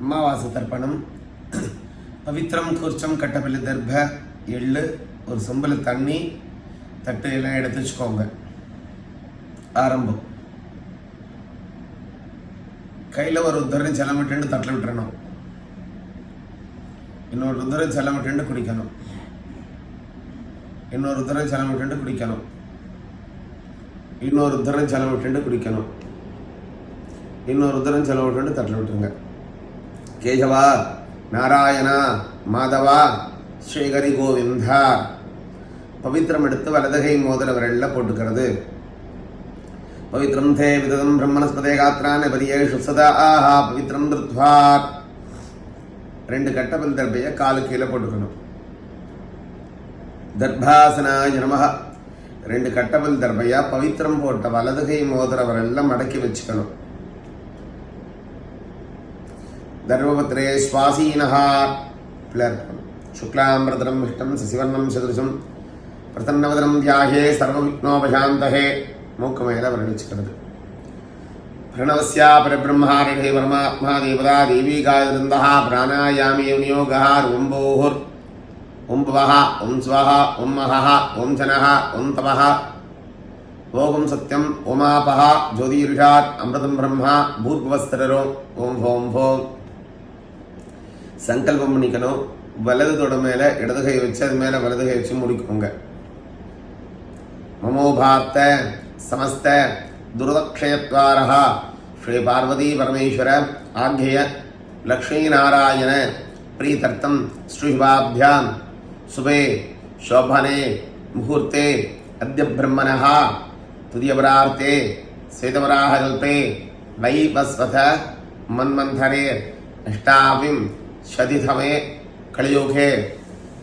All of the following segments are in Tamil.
அமாவாசை தர்ப்பணம் பவித்திரம் கூர்ச்சம் கட்டப்பள்ளி தர்ப எள்ளு ஒரு சொம்பில் தண்ணி தட்டு எல்லாம் எடுத்து வச்சுக்கோங்க. ஆரம்பம். கையில் ஒரு உத்தரம் செல்லம் விட்டுண்டு தட்டில் விட்டுறணும். இன்னொரு உத்தரம் செல்லம் விட்டுண்டு குடிக்கணும். இன்னொரு உத்தரம் செல்லம் விட்டுண்டு குடிக்கணும். இன்னொரு உத்தரம் செல்லம் விட்டுண்டு குடிக்கணும். இன்னொரு உத்தரம் செல்லம் விட்டுண்டு தட்டில் விட்டுருங்க. கேசவா நாராயணா மாதவா ஸ்ரீகரி கோவிந்தா பவித்திரம் எடுத்து வலதுகை மோதிர போட்டுக்கிறது பவித்ரம் தே விததம் பிரம்மணஸ்பதே காத்ரான பதியேஷு சதா ஆஹா பவித்ரம் திருத்வா ரெண்டு கட்டபல் தர்பையை காலு கீழே போட்டுக்கணும் தர்பாசனாய நமஹ ரெண்டு கட்டபல் தர்பையா பவித்திரம் போட்ட வலதுகை மோதிரவரெல்லாம் மடக்கி வச்சுக்கணும் தர்மபத்ரே சுவாசீனஹா. பிளர் சுக்லாம்பிரதரம் விஷ்டம் சசிவர்ணம் சதுருஷம் பிரசன்னவதனம் தியாகே சர்வவிக்னோபசாந்தகே மூக்கு வர்ணிச்சுக்கிறது. பிரணவசியா பரபிரம்மாரணே பரமாத்மா தேவதா தேவிகாதிருந்தா காயந்தா பிராணாயாமி நியோகா ரும்போர் ஓம் பவஹ ஓம் ஸ்வஹ ஓம் மகா ஓம் ஜனஹா ஓம் தபஹ. ஓகும் சத்யம் ஓமாபஹ ஜோதிருஷாத் அமிர்தம் பிரம்மா பூர்வஸ்தரோ ஓம் ஹோம் ஹோம். சங்கல்பம் பண்ணிக்கணும் வலது தொட மேல இடது கை வச்சு அது மேல வலது கை வச்சு முடிக்கோங்க மமோபாத்த समस्त दुर्दक्षयत्वारः श्री पार्वती परमेश्वर आज्ञेय लक्ष्मीनारायण प्रीतर्थं श्रीभाभ्यां शुभे शोभने मुहूर्ते अद्य ब्रह्मणः तुर्यवरार्ते श्वेतवराहकल्पे वैवस्वथ मन्वन्थरे अष्टाविं शतिथमे कलियुगे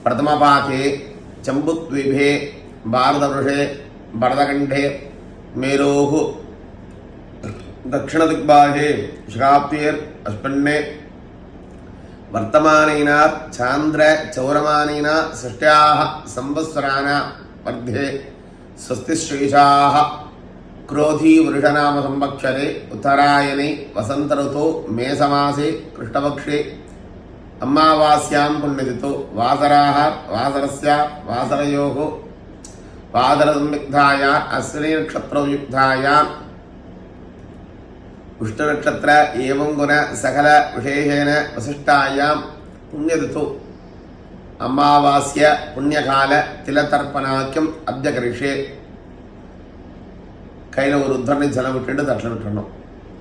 प्रथमपाके चम्बुद्वीपे भारतवृषे भरतखण्डे मेरोः दक्षिणदिग्बाहे शकाब्देर् अस्मिन्ने वर्तमानेन चान्द्रचौरमानेन सृष्ट्याः संवत्सरान् वर्धे वृषनाम क्रोधीवृषनामसंवक्षरे उत्तरायणे, वसन्तऋतौ, मेसमासे कृष्णपक्षे అమావాస్యాం పుణ్యతితో వాసరాహ వాసరస్య వాసరయో వాదరసంయుక్తాయ అశ్విని నక్షత్రయుక్తాయ విష్ణునక్షత్ర ఏం గుణ సకల విశేషేణ వసిష్టాయాం పుణ్యతితో అమావాస్య పుణ్యకాల తిలతర్పణాఖ్యం అభ్యకరిషే கையில் ஒரு உத்தரணி ஜலம் விட்டுட்டு தட்டில் விட்டுறணும்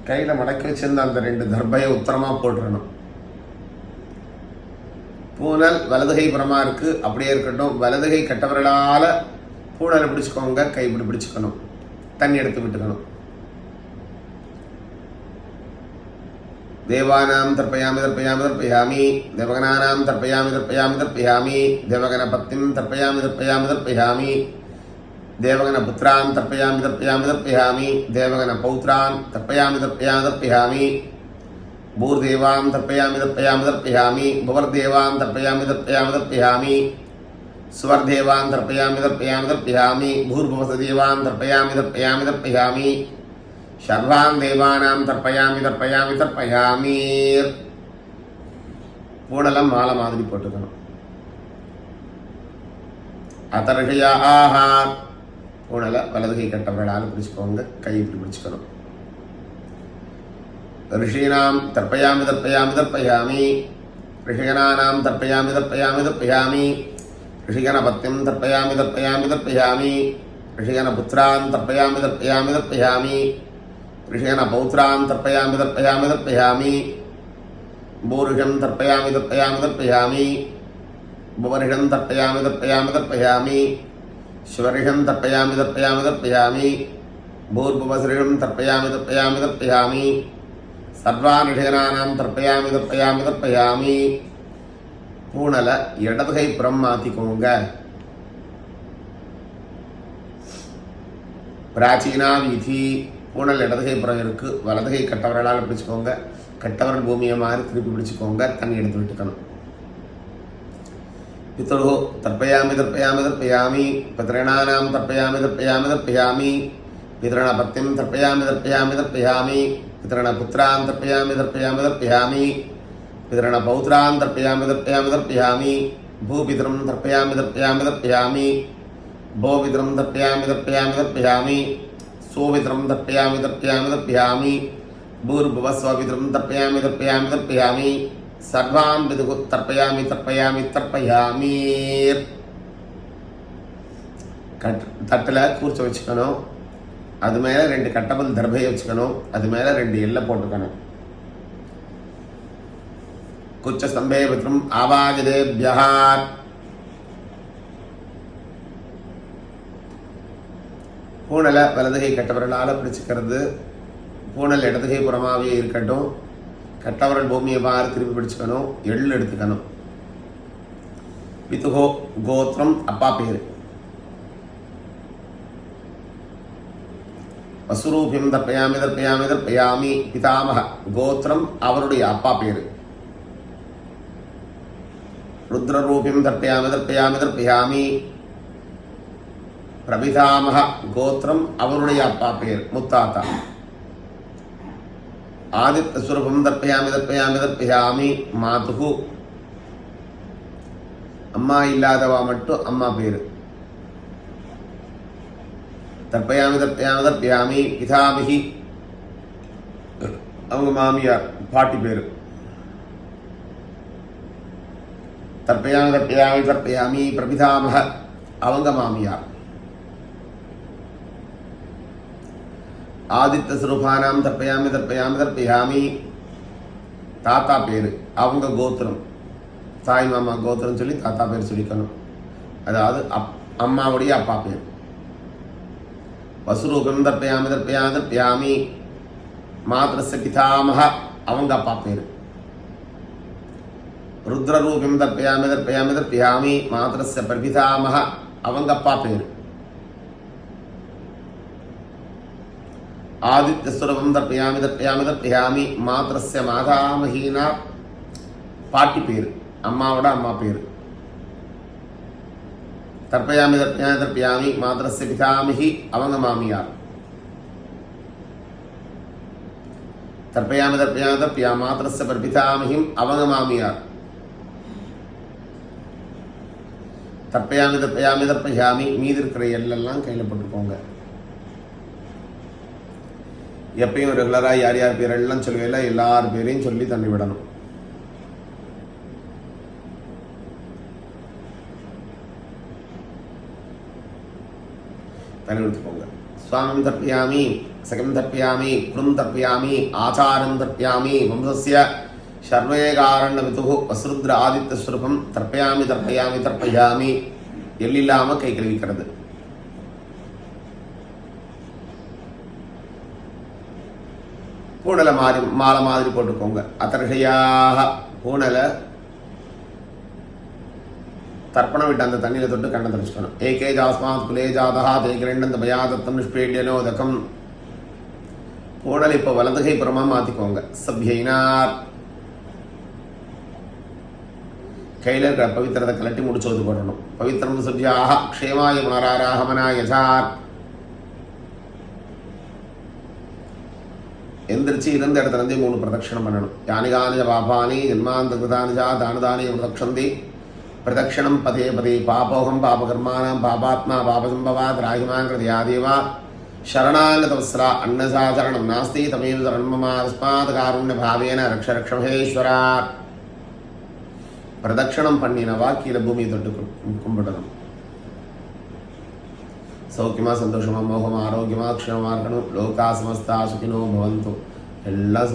கையில் மடக்கி வச்சுருந்த அந்த ரெண்டு தர்பையை உத்தரமாக போட்டுறணும் பூனல் வலதுகை புறமா இருக்கு. அப்படியே இருக்கட்டும். வலதுகை கட்டவர்களால் பூனலை பிடிச்சிக்கோங்க. கை இப்படி பிடிச்சிக்கணும். தண்ணி எடுத்து விட்டுக்கணும். தேவானாம் தர்ப்பயாமி தர்ப்பயாமி தர்ப்பயாமி. தேவகனானாம் தர்ப்பயாமி தர்ப்பயாமி தர்ப்பயாமி. தேவகணபத்திம் தர்ப்பயாமி தர்ப்பயாமி தர்ப்பயாமி. தேவகணபுத்திரான் தர்ப்பயாமி தர்ப்பயாமி தர்ப்பயாமி. தேவகணபௌத்ரான் தர்ப்பயாமி தர்ப்பயாமி தர்ப்பயாமி. பூர்தேவாம் தர்ப்பயாமி தர்ப்பயாமி தர்ப்பயாமி புவர்தேவாம் தர்ப்பயாமி தர்ப்பயாமி தர்ப்பயாமி சுவர்தேவாம் தர்ப்பயாமி தர்ப்பயாமி தர்ப்பயாமி பூர்பவசதேவாம் தர்ப்பயாமி தர்ப்பயாமி தர்ப்பயாமி சர்வான் தேவானாம் தர்ப்பயாமி தர்ப்பயாமி தர்ப்பயாமி பூடலம் மாலை மாதிரி போட்டுக்கணும் அதர்கையாக பூடலை வலதுகை கட்டவர்களால் பிடிச்சிக்கோங்க கை இப்படி பிடிச்சிக்கணும். ऋषीणां तर्पयामि तर्पयामि तर्पयामि। ऋषिगणानां तर्पयामि तर्पयामि तर्पयामि। ऋषिगणपत्निं तर्पयामि तर्पयामि तर्पयामि। ऋषिगणपुत्रान् तर्पयामि तर्पयामि तर्पयामि। ऋषिगणपौत्रान् तर्पयामि तर्पयामि तर्पयामि। भूऋषं तर्पयामि तर्पयामि तर्पयामि। भुवऋषं तर्पयामि तर्पयामि तर्पयामि। शिवऋषं तर्पयामि तर्पयामि तर्पयामि। भूर्भुवसृषं तर्पयामि तर्पयामि तर्पयामि। சர்வான் இடகனானாம் தர்ப்பயாமி தர்ப்பயாமி தர்ப்பயாமி. பூணலை இடதுகை புறம் மாற்றிக்கோங்க பிராச்சீனா வீதி பூணல் இடதுகை புறம் இருக்கு. வலதுகை கட்டவரலால் பிடிச்சிக்கோங்க. கட்டவரல் பூமியை மாறி திருப்பி பிடிச்சிக்கோங்க. தண்ணி எடுத்து விட்டுக்கணும். பித்தோ தர்ப்பயாமி தர்ப்பயாமி தர்ப்பயாமி. பத்திரணானாம் தர்ப்பயாமி தர்ப்பயாமி தர்ப்பயாமி. పితృణపత్తిం తర్పయామి తర్పయామి తర్పయామి పితృణపుత్రాన్ తర్పయామి తర్పయామి తర్పయామి పితృణపౌత్రాన్ తర్పయామి తర్పయామి తర్పయామి భూపితరం తర్పయామి తర్పయామి తర్పయామి భోపితరం తర్పయామి తర్పయామి తర్పయామి సోమిత్రం తర్పయామి తర్పయామి తర్పయామి భూర్భువస్వపితరం తర్పయామి తర్పయామి తర్పయామి సర్వాం పితుకు తర్పయామి తర్పయామి తర్పయామి తట్టెలా కూర్చోవచ్చుకను அது மேலே ரெண்டு கட்டபல் தர்பையை வச்சுக்கணும். அது மேலே ரெண்டு எல்லை போட்டுக்கணும். குச்ச ஸ்தம்பே பத்ரம் ஆவாஜதேபியா பூனலை வலதுகை கட்டவர்களால் பிடிச்சிக்கிறது. பூனல் இடதுகை புறமாகவே இருக்கட்டும். கட்டவரல் பூமியை பார் திருப்பி பிடிச்சுக்கணும். எள் எடுத்துக்கணும். பித்துகோ கோத்திரம் அப்பா பேர். வசுரூபியம் தர்ப்பயாமி தர்ப்பயாமி தர்ப்பயாமி. பிதாமக கோத்திரம் அவருடைய அப்பா பேரு. ருத்ரரூபியம் தர்ப்பயாமி தர்ப்பயாமி தர்ப்பயாமி. பிரபிதாமக கோத்திரம் அவருடைய அப்பா பேர் முத்தாத்தா. ஆதித்த சுரூபம் தர்ப்பயாமி தர்ப்பயாமி தர்ப்பயாமி. மாதுகு. அம்மா இல்லாதவா மட்டும் அம்மா பேரு. தர்ப்பயாமி தர்ப்பயாமி தர்ப்பயாமி பிதாமிகி அவங்க மாமியார் பாட்டி பேர் தர்ப்பயாமி தர்ப்பயாமி தர்ப்பயாமி பிரபிதாமக அவங்க மாமியார் ஆதித்த சுரூபானாம் தர்ப்பயாமி தர்ப்பயாமி தர்ப்பயாமி தாத்தா பேர் அவங்க கோத்திரம் தாய் மாமா கோத்திரம் சொல்லி தாத்தா பேர் சொல்லிக்கணும் அதாவது அப் அம்மாவுடைய அப்பா பேர் வசுரூபம் தர்ப்பயாமி தர்ப்பயாமி தர்ப்பயாமி மாத்திரச பிதாமக அவங்க அப்பா பேர் ருத்ரரூபம் தர்ப்பயாமி தர்ப்பயாமி தர்ப்பயாமி மாத்திரச பிரபிதாமக அவங்க அப்பா பேர் ஆதித்யஸ்வரூபம் தர்ப்பயாமி தர்ப்பயாமி தர்ப்பயாமி மாத்திரஸ்ய மாதாமகீனா பாட்டி பேர் அம்மாவோட அம்மா பேர் தர்ப்பயாமி தர்ப்பயாமி தர்ப்பயாமி மாத்திரஸ்ய பிதாமிகி அவங்க மாமியார். தர்ப்பயாமி தர்ப்பயாமி தர்ப்பயா மாத்திரஸ்ய பிதாமிகிம் அவங்க மாமியார். தர்ப்பயாமி தர்ப்பயாமி தர்ப்பயாமி மீதி இருக்கிற எல்லாம் கையில் போட்டுக்கோங்க. எப்பயும் ரெகுலராக யார் யார் பேரெல்லாம் சொல்லுவேல எல்லார் பேரையும் சொல்லி தண்ணி விடணும் தண்ணி விடுத்துக்கோங்க சுவாமம் தர்ப்பியாமி சகம் தர்ப்பியாமி குணம் தர்ப்பியாமி ஆச்சாரம் தர்ப்பியாமி வம்சஸ்ய சர்வேகாரண்ய விதுகு வசுருத்ர ஆதித்த ஸ்வரூபம் தர்ப்பயாமி தர்ப்பயாமி தர்ப்பயாமி எல்லில்லாமல் கை கழுவிக்கிறது பூனலை மாறி மாலை மாதிரி போட்டுக்கோங்க அத்தர்கையாக பூனலை தர்ப்பணம் விட்டு அந்த தண்ணியில் தொட்டு கண்ணை தரிச்சுக்கணும் ஏகே ஜாஸ்மாத் குலே ஜாதா தே கிரண்டந்த பயாதத்தம் நிஷ்பேடியனோதகம் பூனல் இப்போ வலதுகை புறமாக மாற்றிக்கோங்க சபியினார். கையில் இருக்கிற பவித்திரத்தை கலட்டி முடிச்சு வந்து போடணும். பவித்திரம் சுஜ்யாக க்ஷேமாய புனராராகமனாய சார். எந்திரிச்சு இருந்த இடத்துல இருந்தே மூணு பிரதட்சணம் பண்ணணும். யானிகானிஜ பாபானி ஜன்மாந்த கிருதானிஜா தானதானி ప్రదక్షిణం పదే పదే పాపోహం పాపకర్మాణం పాపాత్మా పాపసంభవా రాహిమాన్ కృతయాదేవ శరణాగతవస్ర అన్నసాధారణం నాస్తి తమేవ శరణమమా తస్మాత్ కారుణ్య భావేన రక్ష రక్ష మహేశ్వర. ప్రదక్షిణం పండిన వాక్యల భూమి தொட்டு கும்பிடணும் సౌఖ్యమా సంతోషమా మోహమా ఆరోగ్యమా க்ஷேமமா இருக்கணும் லோகா சமஸ்தா சுகினோ பவந்து எல்லாம்